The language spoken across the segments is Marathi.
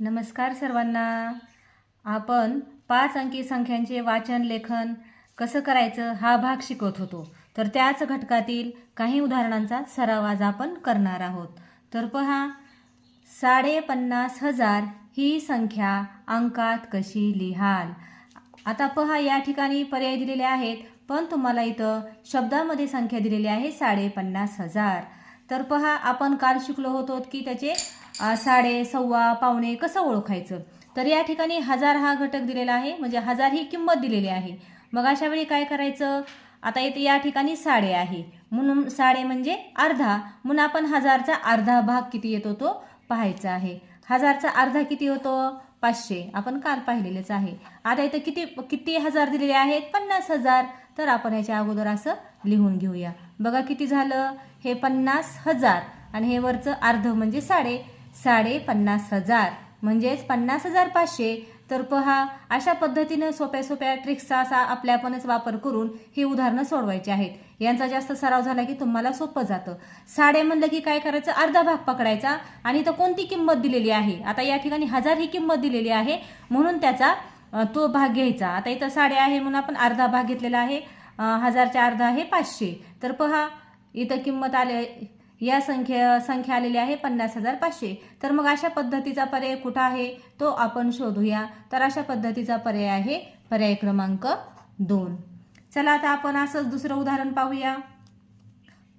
नमस्कार सर्वांना. आपण पाच अंकी संख्यांचे वाचन लेखन कसं करायचं हा भाग शिकवत होतो. तर त्याच घटकातील काही उदाहरणांचा सराव आज आपण करणार आहोत. तर पहा साडेपन्नास हजार ही संख्या अंकात कशी लिहाल? आता पहा या ठिकाणी पर्याय दिलेले आहेत पण तुम्हाला इथं शब्दामध्ये संख्या दिलेली आहे साडेपन्नास हजार. तर पहा आपण काल शिकलो होतो की त्याचे साडे सव्वा पावणे कसं ओळखायचं? तर या ठिकाणी हजार हा घटक दिलेला आहे म्हणजे हजार ही किंमत दिलेली आहे. मग अशा वेळी काय करायचं? आता इथे या ठिकाणी साडे आहे. म्हणून साडे म्हणजे अर्धा. म्हणून आपण हजारचा अर्धा भाग किती येतो तो पाहायचा आहे. हजारचा अर्धा किती होतो? पाचशे. आपण काल पाहिलेलेच आहे. आता इथं किती किती हजार दिलेले आहेत? पन्नास हजार. तर आपण याच्या अगोदर असं लिहून घेऊया. बघा किती झालं? हे पन्नास हजार. आणि हे वरचं अर्ध म्हणजे साडे. साडे पन्नास हजार. म्हणजेच पन्नास हजार पाचशे. तर पहा अशा पद्धतीनं सोप्या सोप्या ट्रिक्सचा असा आपल्यापणच वापर करून ही उदाहरणं सोडवायची आहेत. यांचा जास्त सराव झाला की तुम्हाला सोपं जातं. साडे म्हणलं की काय करायचं? अर्धा भाग पकडायचा आणि तर कोणती किंमत दिलेली आहे? आता या ठिकाणी हजार ही किंमत दिलेली आहे. म्हणून त्याचा तो भाग घ्यायचा. आता इथं साडे आहे म्हणून आपण अर्धा भाग घेतलेला आहे. हजारच्या अर्धा आहे पाचशे. तर पहा इथं किंमत आले या संख्या संख्या आलेली आहे पन्नास हजार पाचशे. तर मग अशा पद्धतीचा पर्याय कुठं आहे? तो आपण शोधूया. तर अशा पद्धतीचा पर्याय आहे पर्याय क्रमांक दोन. चला आता आपण असंच दुसरं उदाहरण पाहूया.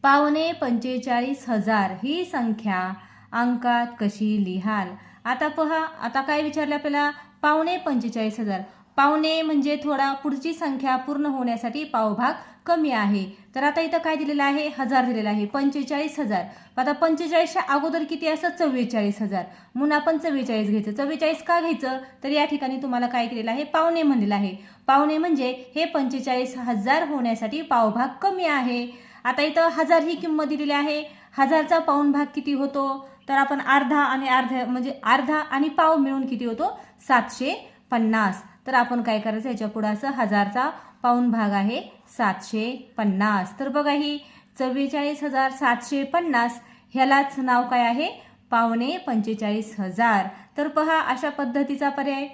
पावणे पंचेचाळीस हजार ही संख्या अंकात कशी लिहाल? आता पहा आता काय विचारलं आपल्याला? पावणे पंचेचाळीस हजार. पावणे म्हणजे थोडा पुढची संख्या पूर्ण होण्यासाठी पावभाग कमी आहे. तर आता इथं काय दिलेलं आहे? हजार दिलेलं आहे. पंचेचाळीस हजार. आता पंचेचाळीसच्या अगोदर किती असं? चव्वेचाळीस हजार. म्हणून आपण चव्वेचाळीस घ्यायचं. चव्वेचाळीस का घ्यायचं? तर या ठिकाणी तुम्हाला काय केलेलं आहे? पावणे म्हणलेलं आहे. पावणे म्हणजे हे पंचेचाळीस हजार होण्यासाठी पावभाग कमी आहे. आता इथं हजार ही किंमत दिलेली आहे. हजारचा पाऊन भाग किती होतो? तर आपण अर्धा आणि अर्धा म्हणजे अर्धा आणि पाव मिळून किती होतो? सातशे पन्नास. तर आपण काय करायचं? याच्या पुढं असं हजारचा पाऊण भाग आहे सातशे पन्नास. तर बघा ही चव्वेचाळीस हजार सातशे पन्नास ह्यालाच नाव काय आहे? पावणे पंचेचाळीस हजार. तर पहा अशा पद्धतीचा पर्याय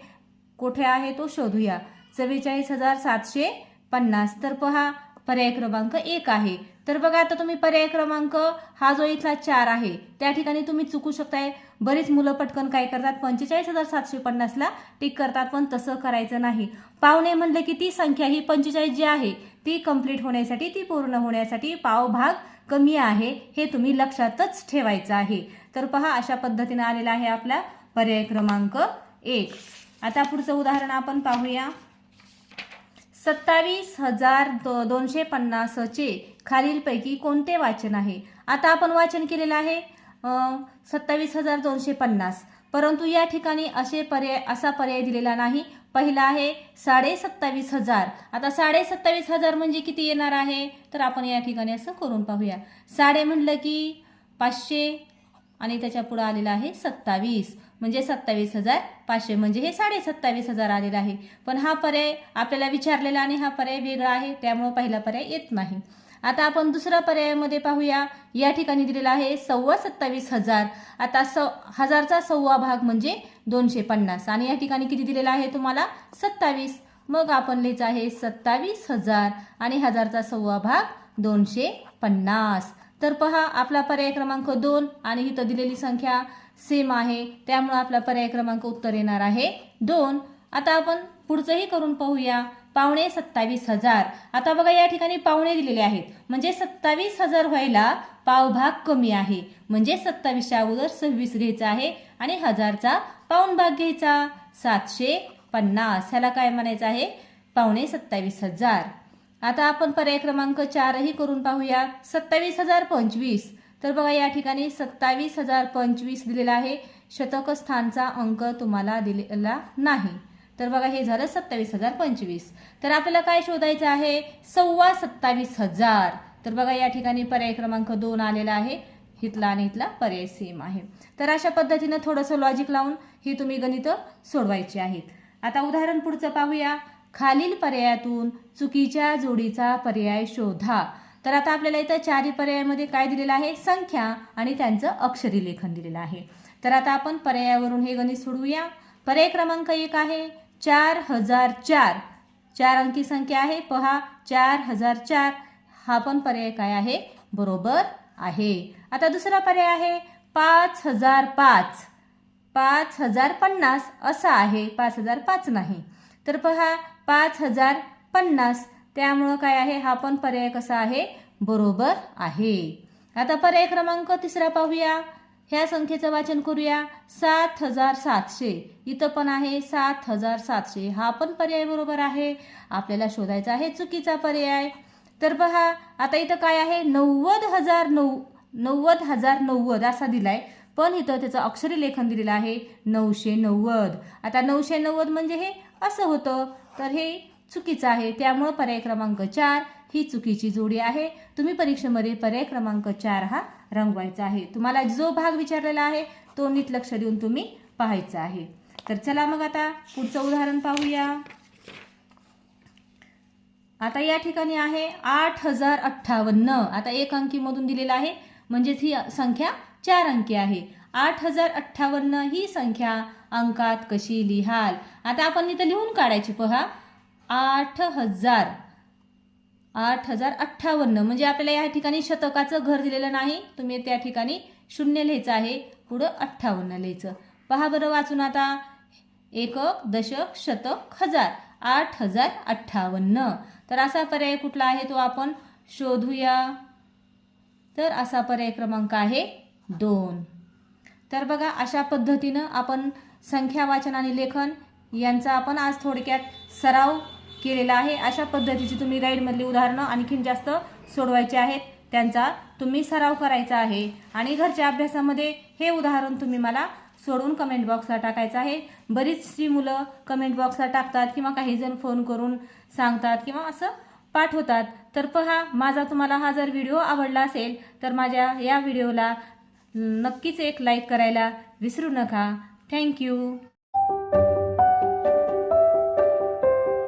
कुठे आहे तो शोधूया. चव्वेचाळीस हजार सातशे पन्नास. तर पहा पर्याय क्रमांक एक आहे. तर बघा आता तुम्ही पर्याय क्रमांक हा जो इथला चार आहे त्या ठिकाणी तुम्ही चुकू शकताय. बरीच मुलं पटकन काय करतात? पंचेचाळीस हजार सातशे पन्नासला टिक करतात पण तसं करायचं नाही. पावणे म्हणलं की ती संख्या ही पंचेचाळीस जी आहे ती कंप्लीट होण्यासाठी ती पूर्ण होण्यासाठी पावभाग कमी आहे हे तुम्ही लक्षातच ठेवायचं आहे. तर पहा अशा पद्धतीनं आलेला आहे आपला पर्याय क्रमांक एक. आता पुढचं उदाहरण आपण पाहूया. सत्तावीस हजार दो दोनशे पन्नासचे खालीलपैकी कोणते वाचन आहे? आता आपण वाचन केलेलं आहे सत्तावीस हजार दोनशे पन्नास. परंतु या ठिकाणी असे पर्याय असा पर्याय दिलेला नाही. पहिला आहे साडे सत्तावीस हजार. आता साडे सत्तावीस हजार म्हणजे किती येणार आहे? तर आपण या ठिकाणी असं करून पाहूया. साडे म्हणलं की पाचशे आणि त्याच्या पुढं आलेलं आहे सत्तावीस. म्हणजे सत्तावीस हजार पाचशे. म्हणजे हे साडे सत्तावीस हजार आलेला आहे. पण हा पर्याय आपल्याला विचारलेला आणि हा पर्याय वेगळा आहे त्यामुळं पहिला पर्याय येत नाही. आता आपण दुसऱ्या पर्यायामध्ये पाहूया. या ठिकाणी दिलेला आहे सव्वा सत्तावीस हजार. आता स हजारचा सव्वा भाग म्हणजे दोनशे पन्नास. आणि या ठिकाणी किती दिलेला आहे तुम्हाला? सत्तावीस. मग आपण लिहायचं आहे सत्तावीस हजार. आणि हजारचा सव्वा भाग दोनशे पन्नास. तर पहा आपला पर्याय क्रमांक दोन आणि इथं दिलेली संख्या सेम आहे. त्यामुळं आपला पर्याय क्रमांक उत्तर येणार आहे. दोन आता आपण पुढचंही करून पाहूया. पावणे सत्तावीस हजार. आता बघा या ठिकाणी पावणे दिलेले आहेत. म्हणजे सत्तावीस हजार व्हायला पावभाग कमी आहे. म्हणजे सत्तावीसच्या अगोदर सव्वीस घ्यायचा आहे आणि हजारचा पाऊण भाग घ्यायचा. सातशे पन्नास. ह्याला काय म्हणायचं आहे? पावणे सत्तावीस हजार. आता आपण पर्याय क्रमांक चारही करून पाहूया. सत्तावीस हजार पंचवीस. तर बघा या ठिकाणी सत्तावीस हजार पंचवीस दिलेला आहे. शतक स्थानचा अंक तुम्हाला दिलेला नाही. तर बघा हे झालं सत्तावीस हजार पंचवीस. तर आपल्याला काय शोधायचं आहे? सव्वा सत्तावीस हजार. तर बघा या ठिकाणी पर्याय क्रमांक दोन आलेला आहे. हितला आणि इथला पर्याय सेम आहे. तर अशा पद्धतीनं थोडंसं लॉजिक लावून ही तुम्ही गणितं सोडवायची आहेत. आता उदाहरण पुढचं पाहूया. खालील पर्यायातून चुकीच्या जोडीचा पर्याय शोधा. तर आता आपल्याला इथं चारही पर्यायामध्ये काय दिलेलं आहे? संख्या आणि त्यांचं अक्षरी लेखन दिलेलं आहे. तर आता आपण पर्यायावरून हे गणित सोडवूया. पर्याय क्रमांक एक आहे चार हजार चार चार अंकी संख्या आहे. पहा चार हजार चार हा पण पर्याय काय आहे? बरोबर आहे. आता दुसरा पर्याय आहे पाच हजार पाच पाच हजार पन्नास असा आहे पाच हजार पाच नाही. तर पहा पाच हजार पन्नास. त्यामुळं काय आहे? हा पण पर्याय कसा आहे? बरोबर आहे. आता पर्याय क्रमांक तिसरा पाहूया. ह्या संख्येचं वाचन करूया. सात हजार सातशे. इथं पण आहे सात हजार सातशे. हा पण पर्याय बरोबर आहे. आपल्याला शोधायचा आहे चुकीचा पर्याय. तर पहा आता इथं काय आहे? नव्वद हजार नऊ नव्वद हजार नव्वद असा दिलाय. पण इथं त्याचं अक्षरी लेखन दिलेलं आहे नऊशे नव्वद. आता नऊशे नव्वद म्हणजे हे असं होतं. तर हे चुकीचं आहे. त्यामुळं पर्याय क्रमांक चार ही चुकीची जोडी आहे. तुम्ही परीक्षेमध्ये पर्याय क्रमांक चार हा रंगवायचा आहे. तुम्हाला जो भाग विचारलेला आहे तो नीट लक्ष देऊन तुम्ही पाहायचा आहे. तर चला मग आता पुढचं उदाहरण पाहूया. आता या ठिकाणी आहे आठ हजार अठ्ठावन्न. आता एक अंकीमधून दिलेला आहे. म्हणजेच ही संख्या चार अंकी आहे. आठ हजार अठ्ठावन्न ही संख्या अंकात कशी लिहाल? आता आपण इथं लिहून काढायची पहा. आठ हजार आठ हजार अठ्ठावन्न. म्हणजे आपल्याला या ठिकाणी शतकाचं घर दिलेलं नाही. तुम्ही त्या ठिकाणी शून्य लिहायचं आहे. पुढं अठ्ठावन्न लिहायचं. पहा बरं वाचून आता. एकक दशक शतक हजार. आठ हजार अठ्ठावन्न. तर असा पर्याय कुठला आहे तो आपण शोधूया. तर असा पर्याय क्रमांक आहे दोन. तर बघा अशा पद्धतीनं आपण संख्या वाचन आणि लेखन यांचा आपण आज थोडक्यात सराव केलेला आहे. अशा पद्धतीची तुम्ही राईडमधली उदाहरणं आणखीन जास्त सोडवायची आहेत. त्यांचा तुम्ही सराव करायचा आहे. आणि घरच्या अभ्यासामध्ये हे उदाहरण तुम्ही मला सोडून कमेंट बॉक्सला टाकायचं आहे. बरीचशी मुलं कमेंट बॉक्सला टाकतात किंवा काही जण फोन करून सांगतात किंवा असं पाठवतात. तर पहा माझा तुम्हाला हा जर व्हिडिओ आवडला असेल तर माझ्या या व्हिडिओला नक्कीच एक लाईक करायला विसरू नका. थँक्यू